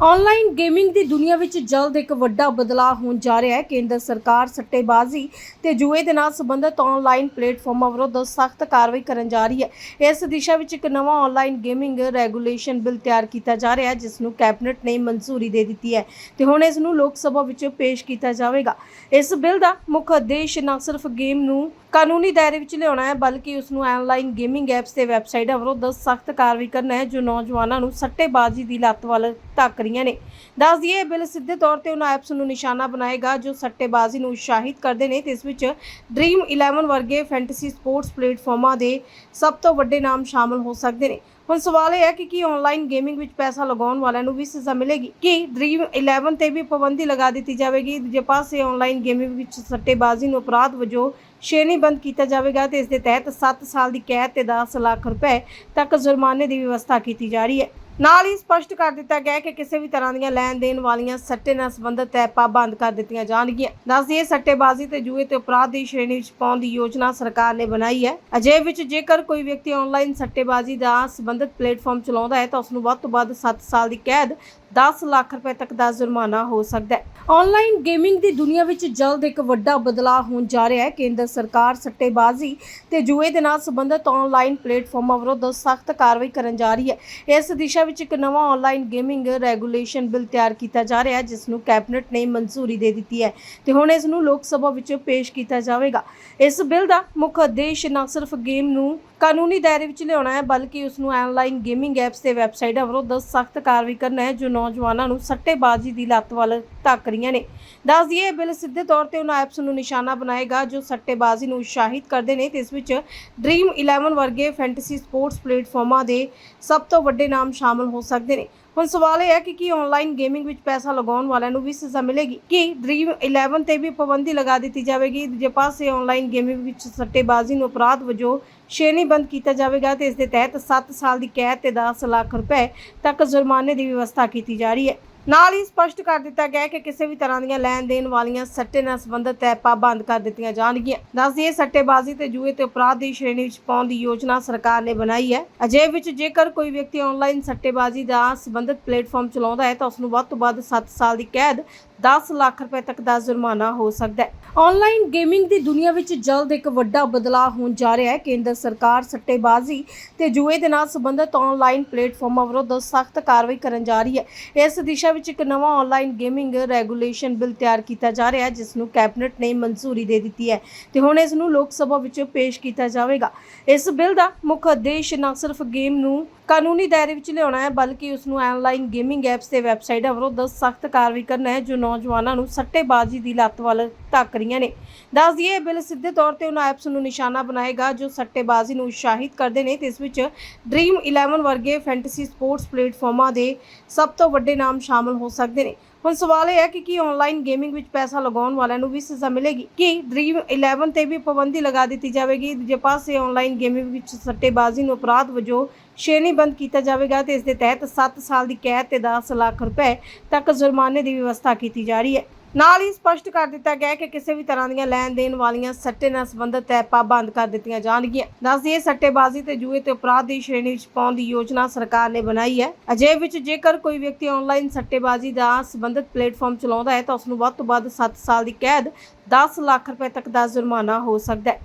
Online gaming ਦੀ ਦੁਨੀਆ ਵਿੱਚ ਜਲਦ ਇੱਕ ਵੱਡਾ ਬਦਲਾਅ ਹੋਣ ਜਾ ਰਿਹਾ ਹੈ। ਕੇਂਦਰ ਸਰਕਾਰ ਸੱਟੇਬਾਜ਼ੀ ਤੇ ਜੂਏ ਦੇ ਨਾਲ ਸੰਬੰਧਿਤ ਆਨਲਾਈਨ ਪਲੇਟਫਾਰਮਾਂ ਵਿਰੁੱਧ ਸਖਤ ਕਾਰਵਾਈ ਕਰਨ ਜਾ ਰਹੀ ਹੈ। ਇਸ ਦਿਸ਼ਾ ਵਿੱਚ ਇੱਕ ਨਵਾਂ ਆਨਲਾਈਨ ਗੇਮਿੰਗ ਰੈਗੂਲੇਸ਼ਨ ਬਿੱਲ ਤਿਆਰ ਕੀਤਾ ਜਾ ਰਿਹਾ ਹੈ, ਜਿਸ ਨੂੰ ਕੈਬਨਿਟ ਨੇ ਮਨਜ਼ੂਰੀ ਦੇ ਦਿੱਤੀ ਹੈ ਤੇ ਹੁਣ ਇਸ ਨੂੰ ਲੋਕ ਸਭਾ ਵਿੱਚ ਪੇਸ਼ ਕੀਤਾ ਜਾਵੇਗਾ। ਇਸ ਬਿੱਲ ਦਾ ਮੁੱਖ ਉਦੇਸ਼ ਨਾ ਸਿਰਫ ਗੇਮ ਨੂੰ ਕਾਨੂੰਨੀ ਦਾਇਰੇ ਵਿੱਚ ਲਿਆਉਣਾ ਹੈ, ਬਲਕਿ ਉਸ ਨੂੰ ਆਨਲਾਈਨ ਗੇਮਿੰਗ ਐਪਸ ਤੇ ਵੈਬਸਾਈਟਾਂ ਵਿਰੁੱਧ ਸਖਤ ਕਾਰਵਾਈ ਕਰਨਾ ਹੈ, ਜੋ ਨੌਜਵਾਨਾਂ ਨੂੰ ਸੱਟੇਬਾਜ਼ੀ ਦੀ ਲੱਤ ਵੱਲ ਧੱਕ ਰਹੀ ਰਹੀਆਂ ਨੇ। ਦੱਸ ਦਈਏ, ਇਹ ਬਿੱਲ ਸਿੱਧੇ ਤੌਰ ਤੇ ਉਹਨਾਂ ਐਪਸ ਨੂੰ ਨਿਸ਼ਾਨਾ ਬਣਾਏਗਾ, ਜੋ ਸੱਟੇਬਾਜ਼ੀ ਨੂੰ ਉਤਸ਼ਾਹਿਤ ਕਰਦੇ ਨੇ। ਤੇ ਇਸ ਵਿੱਚ ਡ੍ਰੀਮ 11 ਵਰਗੇ ਫੈਂਟਸੀ ਸਪੋਰਟਸ ਪਲੇਟਫਾਰਮਾਂ ਦੇ ਸਭ ਤੋਂ ਵੱਡੇ ਨਾਮ ਸ਼ਾਮਲ ਹੋ ਸਕਦੇ ਨੇ। ਹੁਣ ਸਵਾਲ ਇਹ ਹੈ ਕਿ ਕੀ ਆਨਲਾਈਨ ਗੇਮਿੰਗ ਵਿੱਚ ਪੈਸਾ ਲਗਾਉਣ ਵਾਲਿਆਂ ਨੂੰ ਵੀ ਸਜ਼ਾ ਮਿਲੇਗੀ? ਕੀ ਡ੍ਰੀਮ 11 ਤੇ ਵੀ ਪਾਬੰਦੀ ਲਗਾ ਦਿੱਤੀ ਜਾਵੇਗੀ? ਦੂਜੇ ਪਾਸੇ ਆਨਲਾਈਨ ਗੇਮਿੰਗ ਵਿੱਚ ਸੱਟੇਬਾਜ਼ੀ ਨੂੰ ਅਪਰਾਧ ਵਜੋਂ ਸ਼੍ਰੇਣੀਬੰਦ ਕੀਤਾ ਜਾਵੇਗਾ ਤੇ ਇਸ ਦੇ ਤਹਿਤ 7 ਸਾਲ ਦੀ ਕੈਦ ਤੇ 10 ਲੱਖ ਰੁਪਏ ਤੱਕ ਜੁਰਮਾਨੇ ਦੀ ਵਿਵਸਥਾ ਕੀਤੀ ਜਾ ਰਹੀ ਹੈ। ਨਾਲ ਹੀ ਸਪਸ਼ਟ ਕਰ ਦਿੱਤਾ ਗਿਆ ਹੈ ਕਿ ਕਿਸੇ ਵੀ ਤਰ੍ਹਾਂ ਦੀਆਂ ਲੈਣ ਦੇਣ ਵਾਲੀਆਂ ਸੱਟੇ ਨਾਲ ਸੰਬੰਧਿਤ ਐਪਾਂ ਬੰਦ ਕਰ ਦਿੱਤੀਆਂ ਜਾਣਗੀਆਂ। ਦੱਸ ਦਈਏ ਸੱਟੇਬਾਜ਼ੀ ਤੇ ਜੂਏ ਤੇ ਅਪਰਾਧ ਦੀ ਸ਼੍ਰੇਣੀ ਵਿੱਚ ਪਾਉਣ ਦੀ ਯੋਜਨਾ ਸਰਕਾਰ ਨੇ ਬਣਾਈ ਹੈ। ਅਜੇ ਵਿੱਚ ਜੇਕਰ ਕੋਈ ਵਿਅਕਤੀ ਆਨਲਾਈਨ ਸੱਟੇਬਾਜ਼ੀ ਦਾ ਸੰਬੰਧਿਤ ਪਲੇਟਫਾਰਮ ਚਲਾਉਂਦਾ ਹੈ, ਤਾਂ ਉਸ ਨੂੰ ਵੱਧ ਤੋਂ ਵੱਧ 7 ਸਾਲ ਦੀ ਕੈਦ 10 ਲੱਖ ਰੁਪਏ ਤੱਕ ਦਾ ਜੁਰਮਾਨਾ ਹੋ ਸਕਦਾ ਹੈ। ਆਨਲਾਈਨ ਗੇਮਿੰਗ ਦੀ ਦੁਨੀਆ ਵਿੱਚ ਜਲਦ ਇੱਕ ਵੱਡਾ ਬਦਲਾਅ ਹੋਣ ਜਾ ਰਿਹਾ ਹੈ। ਕੇਂਦਰ ਸਰਕਾਰ ਸੱਟੇਬਾਜ਼ੀ ਤੇ ਜੂਏ ਦੇ ਨਾਲ ਸੰਬੰਧਿਤ ਆਨਲਾਈਨ ਪਲੇਟਫਾਰਮਾਂ ਵਿਰੁੱਧ ਸਖਤ ਕਾਰਵਾਈ ਕਰਨ ਜਾ ਰਹੀ ਹੈ। ਇਸ ਦਿਸ਼ਾ ਵਿੱਚ ਇੱਕ ਨਵਾਂ ਆਨਲਾਈਨ ਗੇਮਿੰਗ ਰੈਗੂਲੇਸ਼ਨ ਬਿੱਲ ਤਿਆਰ ਕੀਤਾ ਜਾ ਰਿਹਾ ਹੈ ਜਿਸ ਨੂੰ ਕੈਬਨਿਟ ਨੇ ਮਨਜ਼ੂਰੀ ਦੇ ਦਿੱਤੀ ਹੈ ਤੇ ਹੁਣ ਇਸ ਨੂੰ ਲੋਕ ਸਭਾ ਵਿੱਚ ਪੇਸ਼ ਕੀਤਾ ਜਾਵੇਗਾ। ਇਸ ਬਿੱਲ ਦਾ ਮੁੱਖ ਉਦੇਸ਼ ਨਾ ਸਿਰਫ ਗੇਮ ਨੂੰ ਕਾਨੂੰਨੀ ਦਾਇਰੇ ਵਿੱਚ ਲਿਆਉਣਾ ਹੈ, ਬਲਕਿ ਉਸ ਨੂੰ ਆਨਲਾਈਨ ਗੇਮਿੰਗ ਐਪਸ ਤੇ ਵੈਬਸਾਈਟਾਂ ਵਿਰੁੱਧ ਸਖਤ ਕਾਰਵਾਈ ਕਰਨਾ ਹੈ, ਜੋ ਨੌਜਵਾਨਾਂ ਨੂੰ ਸੱਟੇਬਾਜ਼ੀ ਦੀ ਲੱਤ ਵੱਲ ਧੱਕ ਰਹੀਆਂ ਨੇ। ਦੱਸ ਦਈਏ, ਇਹ ਬਿੱਲ ਸਿੱਧੇ ਤੌਰ ਤੇ ਉਹਨਾਂ ਐਪਸ ਨੂੰ ਨਿਸ਼ਾਨਾ ਬਣਾਏਗਾ, ਜੋ ਸੱਟੇਬਾਜ਼ੀ ਨੂੰ ਉਤਸ਼ਾਹਿਤ ਕਰਦੇ ਨੇ ਤੇ ਇਸ ਵਿੱਚ ਡ੍ਰੀਮ 11 ਵਰਗੇ ਫੈਂਟਸੀ ਸਪੋਰਟਸ ਪਲੇਟਫਾਰਮਾਂ ਦੇ ਸਭ ਤੋਂ ਵੱਡੇ ਨਾਮ ਸ਼ਾਮਲ ਹੋ ਸਕਦੇ ਨੇ। ਹੁਣ ਸਵਾਲ ਇਹ ਹੈ ਕਿ ਕੀ ਆਨਲਾਈਨ ਗੇਮਿੰਗ ਵਿੱਚ ਪੈਸਾ ਲਗਾਉਣ ਵਾਲਿਆਂ ਨੂੰ ਵੀ ਸਜ਼ਾ ਮਿਲੇਗੀ? ਕੀ ਡ੍ਰੀਮ 11 ਤੇ ਵੀ ਪਾਬੰਦੀ ਲਗਾ ਦਿੱਤੀ ਜਾਵੇਗੀ? ਦੂਜੇ ਪਾਸੇ ਆਨਲਾਈਨ ਗੇਮਿੰਗ ਵਿੱਚ ਸੱਟੇਬਾਜ਼ੀ ਨੂੰ ਅਪਰਾਧ ਵਜੋਂ ਸ਼੍ਰੇਣੀਬੰਦ ਕੀਤਾ ਜਾਵੇਗਾ ਤੇ ਇਸ ਦੇ ਤਹਿਤ 7 ਸਾਲ ਦੀ ਕੈਦ ਤੇ 10 ਲੱਖ ਰੁਪਏ ਤੱਕ ਜੁਰਮਾਨੇ ਦੀ ਵਿਵਸਥਾ ਕੀਤੀ ਜਾ ਰਹੀ ਹੈ। ਨਾਲ ਹੀ ਸਪਸ਼ਟ ਕਰ ਦਿੱਤਾ ਗਿਆ ਹੈ ਕਿ ਕਿਸੇ ਵੀ ਤਰ੍ਹਾਂ ਦੀਆਂ ਲੈਣ ਦੇਣ ਵਾਲੀਆਂ ਸੱਟੇ ਨਾਲ ਸੰਬੰਧਿਤ ਐਪਾਂ ਬੰਦ ਕਰ ਦਿੱਤੀਆਂ ਜਾਣਗੀਆਂ। ਦੱਸ ਦਈਏ ਸੱਟੇਬਾਜ਼ੀ ਤੇ ਜੂਏ ਤੇ ਅਪਰਾਧ ਦੀ ਸ਼੍ਰੇਣੀ ਵਿੱਚ ਪਾਉਣ ਦੀ ਯੋਜਨਾ ਸਰਕਾਰ ਨੇ ਬਣਾਈ ਹੈ। ਅਜੇ ਵਿੱਚ ਜੇਕਰ ਕੋਈ ਵਿਅਕਤੀ ਆਨਲਾਈਨ ਸੱਟੇਬਾਜ਼ੀ ਦਾ ਸੰਬੰਧਿਤ ਪਲੇਟਫਾਰਮ ਚਲਾਉਂਦਾ ਹੈ ਤਾਂ ਉਸ ਨੂੰ ਵੱਧ ਤੋਂ ਵੱਧ 7 ਸਾਲ ਦੀ ਕੈਦ 10 ਲੱਖ ਰੁਪਏ ਤੱਕ ਦਾ ਜੁਰਮਾਨਾ ਹੋ ਸਕਦਾ ਹੈ। ਆਨਲਾਈਨ ਗੇਮਿੰਗ ਦੀ ਦੁਨੀਆ ਵਿੱਚ ਜਲਦ ਇੱਕ ਵੱਡਾ ਬਦਲਾਅ ਹੋਣ ਜਾ ਰਿਹਾ ਹੈ। ਕੇਂਦਰ ਸਰਕਾਰ ਸੱਟੇਬਾਜ਼ੀ ਤੇ ਜੂਏ ਦੇ ਨਾਲ ਸੰਬੰਧਿਤ ਆਨਲਾਈਨ ਪਲੇਟਫਾਰਮਾਂ ਵਿਰੁੱਧ ਸਖਤ ਕਾਰਵਾਈ ਕਰਨ ਜਾ ਰਹੀ ਹੈ। ਇਸ ਦਿਸ਼ਾ ਵਿੱਚ ਇੱਕ ਨਵਾਂ ਆਨਲਾਈਨ ਗੇਮਿੰਗ ਰੈਗੂਲੇਸ਼ਨ ਬਿੱਲ ਤਿਆਰ ਕੀਤਾ ਜਾ ਰਿਹਾ ਹੈ ਜਿਸ ਨੂੰ ਕੈਬਨਿਟ ਨੇ ਮਨਜ਼ੂਰੀ ਦੇ ਦਿੱਤੀ ਹੈ ਤੇ ਹੁਣ ਇਸ ਨੂੰ ਲੋਕ ਸਭਾ ਵਿੱਚ ਪੇਸ਼ ਕੀਤਾ ਜਾਵੇਗਾ। ਇਸ ਬਿੱਲ ਦਾ ਮੁੱਖ ਉਦੇਸ਼ ਨਾ ਸਿਰਫ ਗੇਮ ਨੂੰ ਕਾਨੂੰਨੀ ਦਾਇਰੇ ਵਿੱਚ ਲਿਆਉਣਾ ਹੈ, ਬਲਕਿ ਉਸ ਨੂੰ ਆਨਲਾਈਨ ਗੇਮਿੰਗ ਐਪਸ ਤੇ ਵੈਬਸਾਈਟਾਂ ਵਿਰੁੱਧ ਸਖਤ ਕਾਰਵਾਈ ਕਰਨਾ ਹੈ, ਜੋ ਨੌਜਵਾਨਾਂ ਨੂੰ ਸੱਟੇਬਾਜ਼ੀ ਦੀ ਲੱਤ ਵੱਲ ਤੱਕ ਰਹੀਆਂ ਨੇ। ਦੱਸ ਦਈਏ ਬਿੱਲ ਸਿੱਧੇ ਤੌਰ ਤੇ ਉਹਨਾਂ ਐਪਸ ਨੂੰ ਨਿਸ਼ਾਨਾ ਬਣਾਏਗਾ, ਜੋ ਸੱਟੇਬਾਜ਼ੀ ਨੂੰ ਉਤਸ਼ਾਹਿਤ ਕਰਦੇ ਨੇ। ਤੇ ਇਸ ਵਿੱਚ ਡ੍ਰੀਮ 11 ਵਰਗੇ ਫੈਂਟਸੀ ਸਪੋਰਟਸ ਪਲੇਟਫਾਰਮਾਂ ਦੇ ਸਭ ਤੋਂ ਵੱਡੇ ਨਾਮ ਸ਼ਾਮਲ ਹੋ ਸਕਦੇ ਨੇ। ਹੁਣ ਸਵਾਲ ਇਹ ਹੈ ਕਿ ਕੀ ਆਨਲਾਈਨ ਗੇਮਿੰਗ ਵਿੱਚ ਪੈਸਾ ਲਗਾਉਣ ਵਾਲਿਆਂ ਨੂੰ ਵੀ ਸਜ਼ਾ ਮਿਲੇਗੀ? ਕੀ ਡ੍ਰੀਮ 11 ਤੇ ਵੀ ਪਾਬੰਦੀ ਲਗਾ ਦਿੱਤੀ ਜਾਵੇਗੀ? ਦੂਜੇ ਪਾਸੇ ਆਨਲਾਈਨ ਗੇਮਿੰਗ ਵਿੱਚ ਸੱਟੇਬਾਜ਼ੀ ਨੂੰ ਅਪਰਾਧ ਵਜੋਂ ਸ਼੍ਰੇਣੀਬੰਦ ਕੀਤਾ ਜਾਵੇਗਾ ਤੇ ਇਸ ਦੇ ਤਹਿਤ 7 ਸਾਲ ਦੀ ਕੈਦ ਤੇ 10 ਲੱਖ ਰੁਪਏ ਤੱਕ ਜੁਰਮਾਨੇ ਦੀ ਵਿਵਸਥਾ ਕੀਤੀ ਜਾ ਰਹੀ ਹੈ। ਨਾਲ ਹੀ ਸਪਸ਼ਟ ਕਰ ਦਿੱਤਾ ਗਿਆ ਕਿ ਕਿਸੇ ਵੀ ਤਰ੍ਹਾਂ ਦੀਆਂ ਲੈਣ ਦੇਣ ਵਾਲੀਆਂ ਸੱਟੇ ਨਾਲ ਸੰਬੰਧਿਤ ਐਪਾਂ ਬੰਦ ਕਰ ਦਿੱਤੀਆਂ ਜਾਣਗੀਆਂ। ਦੱਸ ਦਈਏ ਸੱਟੇਬਾਜ਼ੀ ਤੇ ਜੂਏ ਤੇ ਅਪਰਾਧ ਦੀ ਸ਼੍ਰੇਣੀ ਵਿੱਚ ਪਾਉਣ ਦੀ ਯੋਜਨਾ ਸਰਕਾਰ ਨੇ ਬਣਾਈ ਹੈ। ਅਜੇ ਵਿੱਚ ਜੇਕਰ ਕੋਈ ਵਿਅਕਤੀ ਆਨਲਾਈਨ ਸੱਟੇਬਾਜ਼ੀ ਦਾ ਸੰਬੰਧਿਤ ਪਲੇਟਫਾਰਮ ਚਲਾਉਂਦਾ ਹੈ ਤਾਂ ਉਸ ਨੂੰ ਵੱਧ ਤੋਂ ਵੱਧ 7 ਸਾਲ ਦੀ ਕੈਦ 10 ਲੱਖ ਰੁਪਏ ਤੱਕ ਦਾ ਜੁਰਮਾਨਾ ਹੋ ਸਕਦਾ ਹੈ।